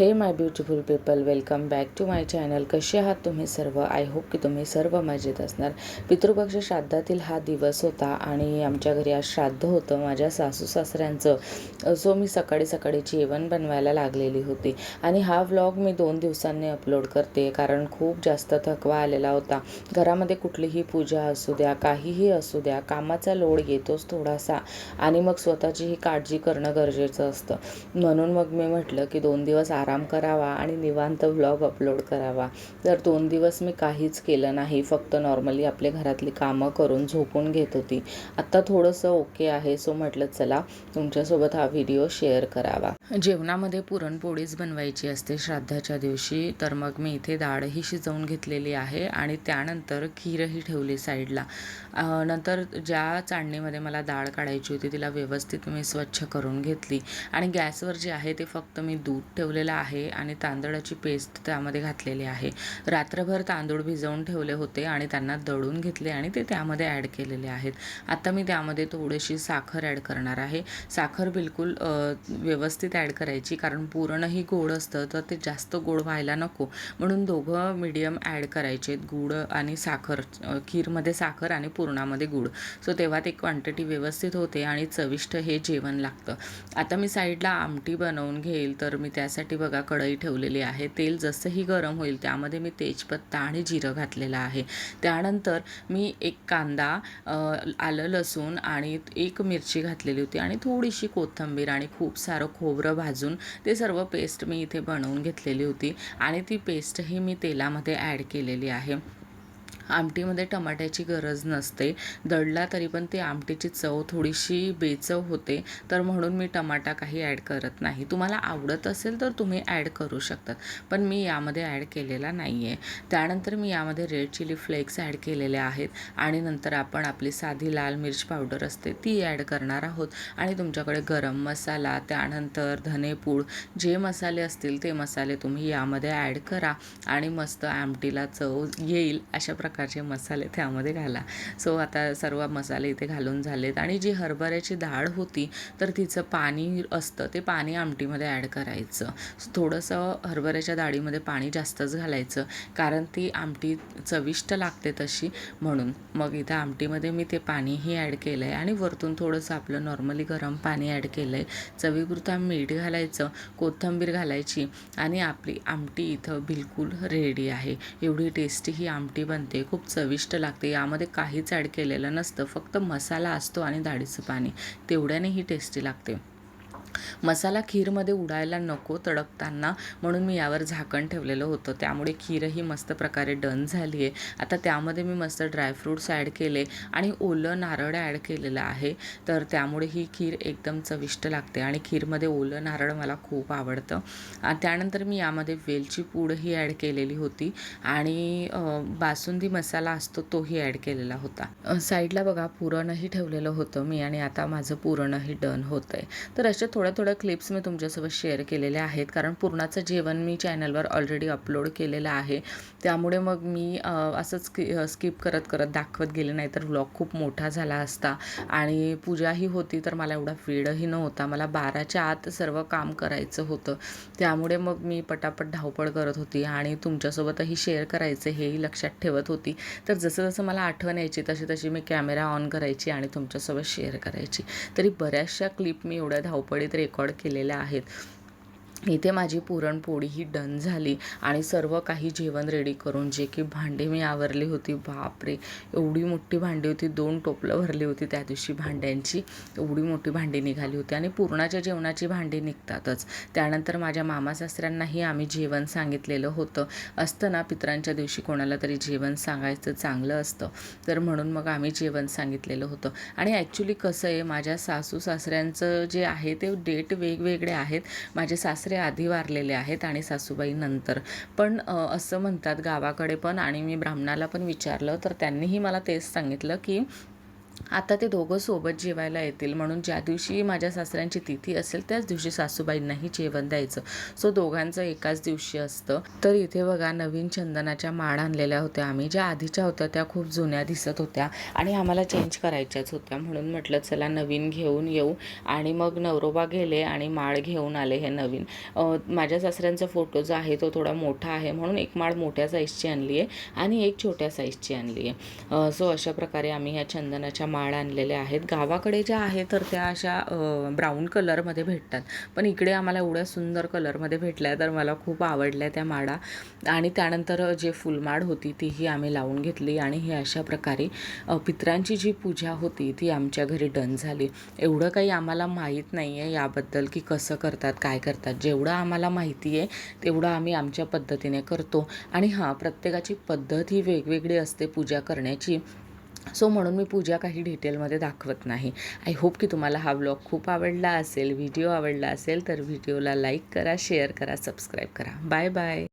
Hey my beautiful people welcome back to my channel कसे आहात तुम्ही सर्व? आय होप की तुम्ही सर्व मजेत असणार. पितृपक्ष श्राद्धातील हा दिवस होता आणि आमच्या घरी आज श्राद्ध होतं. माझ्या सासू सासऱ्यांचं. सो मी सकाळी सकाळी जेवण बनवायला लागलेली होती. आणि हा व्लॉग मी दोन दिवसांनी अपलोड करते कारण खूप जास्त थकवा आलेला होता. घरामध्ये कुठलीही पूजा असू द्या काहीही असू द्या कामाचा लोड येतोच थोडासा आणि मग स्वतःचीही काळजी करणं गरजेचं असतं. म्हणून मग मी म्हटलं की दोन दिवस आराम आराम करावा आणि निवांत व्लॉग अपलोड करावा. तर दोन दिवस मी काहीच केलं नाही फक्त नॉर्मली आपले घरातली कामं करून झोपून घेत होती आत्ता थोडंसं ओके आहे. सो म्हटलं चला तुमच्यासोबत हा व्हिडिओ शेअर करावा. जेवणामध्ये पुरणपोळीच बनवायची असते श्राद्धाच्या दिवशी तर मग मी इथे डाळही शिजवून घेतलेली आहे आणि त्यानंतर खीरही ठेवली साईडला. नंतर ज्या चाळणीमध्ये मला डाळ काढायची होती तिला व्यवस्थित मी स्वच्छ करून घेतली. आणि गॅसवर जे आहे ते फक्त मी दूध ठेवलेलं आहे आणि तांदळाची पेस्ट त्यामध्ये घातलेली आहे. रात्रभर तांदूळ भिजवून ठेवले होते आणि त्यांना दळून घेतले आणि ते त्यामध्ये ॲड केलेले आहेत. आता मी त्यामध्ये थोडीशी साखर ॲड करणार आहे. साखर बिलकुल व्यवस्थित ॲड करायची कारण पुरणही गोड असतं तर ते जास्त गोड व्हायला नको. म्हणून दोघं मीडियम ॲड करायचे गुळ आणि साखर खीरमध्ये साखर आणि पुरणामध्ये गुळ सो तेव्हा ते क्वांटिटी व्यवस्थित होते आणि चविष्ट हे जेवण लागतं. आता मी साईडला आमटी बनवून घेईल तर मी त्यासाठी बघा कढई ठेवलेली आहे. तेल जसंही गरम होईल त्यामध्ये मी तेजपत्ता आणि जिरं घातलेलं आहे. त्यानंतर मी एक कांदा आलं लसूण आणि एक मिरची घातलेली होती आणि थोडीशी कोथिंबीर आणि खूप सारं खोबरं भाजून ते सर्व पेस्ट मी इथे बनवून घेतलेली होती आणि ती पेस्टही मी तेलामध्ये ॲड केलेली आहे. आमटीमध्ये टमाट्याची गरज नसते. दडला तरी पण ती आमटीची चव थोडीशी बेचव होते. तर म्हणून मी टमाटा काही ॲड करत नाही. तुम्हाला आवडत असेल तर तुम्ही ॲड करू शकतात. पण मी यामध्ये ॲड केलेला नाही आहे त्यानंतर मी यामध्ये रेड चिली फ्लेक्स ॲड केलेले आहेत. आणि नंतर आपण आपली साधी लाल मिर्च पावडर असते ती ॲड करणार आहोत. आणि तुमच्याकडे गरम मसाला त्यानंतर धनेपूड जे मसाले असतील ते मसाले तुम्ही यामध्ये ॲड करा. आणि मस्त आमटीला चव येईल अशा प्रकारचे मसाले त्यामध्ये घाला. सो आता सर्व मसाले इथे घालून झालेत. आणि जी हरभऱ्याची डाळ होती तर तिचं पाणी असतं ते पाणी आमटीमध्ये ॲड करायचं. थोडंसं हरभऱ्याच्या डाळीमध्ये पाणी जास्तच घालायचं कारण ती आमटी चविष्ट लागते तशी. म्हणून मग इथं आमटीमध्ये मी ते पाणीही ॲड केलं आहे आणि वरतून थोडंसं आपलं नॉर्मली गरम पाणी ॲड केलं आहे चवीपुरता मीठ घालायचं कोथिंबीर घालायची. आणि आपली आमटी इथं बिलकुल रेडी आहे. एवढी टेस्टी ही आमटी बनते. खूप चविष्ट लागते. यामध्ये काहीच ॲड केलेलं नसतं. फक्त मसाला असतो आणि डाळीचं पाणी. तेवढ्याने ही टेस्टी लागते. मसाला खीरमध्ये उडायला नको तडकताना म्हणून मी यावर झाकण ठेवलेलं होतं. त्यामुळे खीरही मस्त प्रकारे डन झाली आहे आता त्यामध्ये मी मस्त ड्रायफ्रूट्स ॲड केले आणि ओलं नारळ ॲड केलेलं आहे. तर त्यामुळे ही खीर एकदम चविष्ट लागते आणि खीरमध्ये ओलं नारळ मला खूप आवडतं. आणि त्यानंतर मी यामध्ये वेलची पूडही ॲड केलेली होती आणि बासुंदी मसाला असतो तोही ॲड केलेला होता. साईडला बघा पुरणही ठेवलेलं होतं मी आणि आता माझं पुरणही डन होतं आहे तर अशा थोड्या थोड्या क्लिप्स मी तुमच्यासोबत शेअर केलेल्या आहेत. कारण पूर्णाचं जेवण मी चॅनलवर ऑलरेडी अपलोड केलेलं आहे. त्यामुळे मग मी असंच असंच स्किप करत करत दाखवत गेले. नाही तर व्लॉग खूप मोठा झाला असता. आणि पूजाही होती तर मला एवढा वेळही नव्हता. मला बाराच्या आत सर्व काम करायचं होतं. त्यामुळे मग मी पटापट धावपळ करत होती आणि तुमच्यासोबतही शेअर करायचं हेही लक्षात ठेवत होती. तर जसं जसं मला आठवण यायची तशी तशी मी कॅमेरा ऑन करायची आणि तुमच्यासोबत शेअर करायची. तरी बऱ्याचशा क्लिप मी एवढ्या धावपळीत रेकॉर्ड केलेल्या आहेत. इथे माझी पुरणपोळी ही डन झाली आणि सर्व काही जेवण रेडी करून जे की भांडी मी आवरली होती बापरे! एवढी मोठी भांडी होती दोन टोपलं भरली होती त्या दिवशी भांड्यांची. एवढी मोठी भांडी निघाली होती आणि पुरणाच्या जेवणाची भांडी निघतातच. त्यानंतर माझ्या मामा सासऱ्यांनाही आम्ही जेवण सांगितलेलं होतं. असतं ना पितरांच्या दिवशी कोणाला तरी जेवण सांगायचं चांगलं असतं. तर म्हणून मग आम्ही जेवण सांगितलेलं होतं. आणि ॲक्च्युली कसं आहे माझ्या सासू सासऱ्यांचं जे आहे ते डेट वेगवेगळे आहेत. माझे सासरे आधी वारलेले आहेत आणि सासूबाई नंतर. पण असं म्हणतात गावाकडे पण आणि मी ब्राह्मणाला पण विचारलं तर त्यांनीही मला तेच सांगितलं की आता ते दोघं सोबत जेवायला येतील. म्हणून ज्या दिवशी माझ्या सासऱ्यांची तिथी असेल त्याच दिवशी सासूबाईंनाही जेवण द्यायचं. सो दोघांचं एकाच दिवशी असतं. तर इथे बघा नवीन चंदनाच्या माळ आणलेल्या होत्या आम्ही. ज्या आधीच्या होत्या त्या खूप जुन्या दिसत होत्या आणि आम्हाला चेंज करायच्याच होत्या. म्हणून म्हटलं चला नवीन घेऊन येऊ आणि मग नवरोबा गेले आणि माळ घेऊन आले हे नवीन. माझ्या सासऱ्यांचा फोटो जो आहे तो थोडा मोठा आहे. म्हणून एक माळ मोठ्या साईजची आणली आहे आणि एक छोट्या साईजची आणली आहे सो अशा प्रकारे आम्ही ह्या चंदनाच्या माळ आणलेल्या आहेत. गावाकडे ज्या आहेत तर त्या अशा ब्राऊन कलरमध्ये भेटतात. पण इकडे आम्हाला एवढ्या सुंदर कलरमध्ये भेटल्या तर मला खूप आवडल्या त्या माळा. आणि त्यानंतर जे फुलमाळ होती तीही आम्ही लावून घेतली आणि हे अशा प्रकारे पित्रांची पितरांची जी पूजा होती ती आमच्या घरी डन झाली. एवढं काही आम्हाला माहीत नाही आहे याबद्दल की कसं करतात काय करतात. जेवढं आम्हाला माहिती आहे तेवढं आम्ही आमच्या पद्धतीने करतो. आणि हां प्रत्येकाची पद्धत ही वेगवेगळी असते पूजा करण्याची. सो म्हणून मी पूजा काही डिटेलमध्ये दाखवत नाही. आय होप की तुम्हाला हा व्लॉग खूप आवडला असेल व्हिडिओ आवडला असेल तर व्हिडिओला लाईक करा शेअर करा सबस्क्राईब करा. Bye bye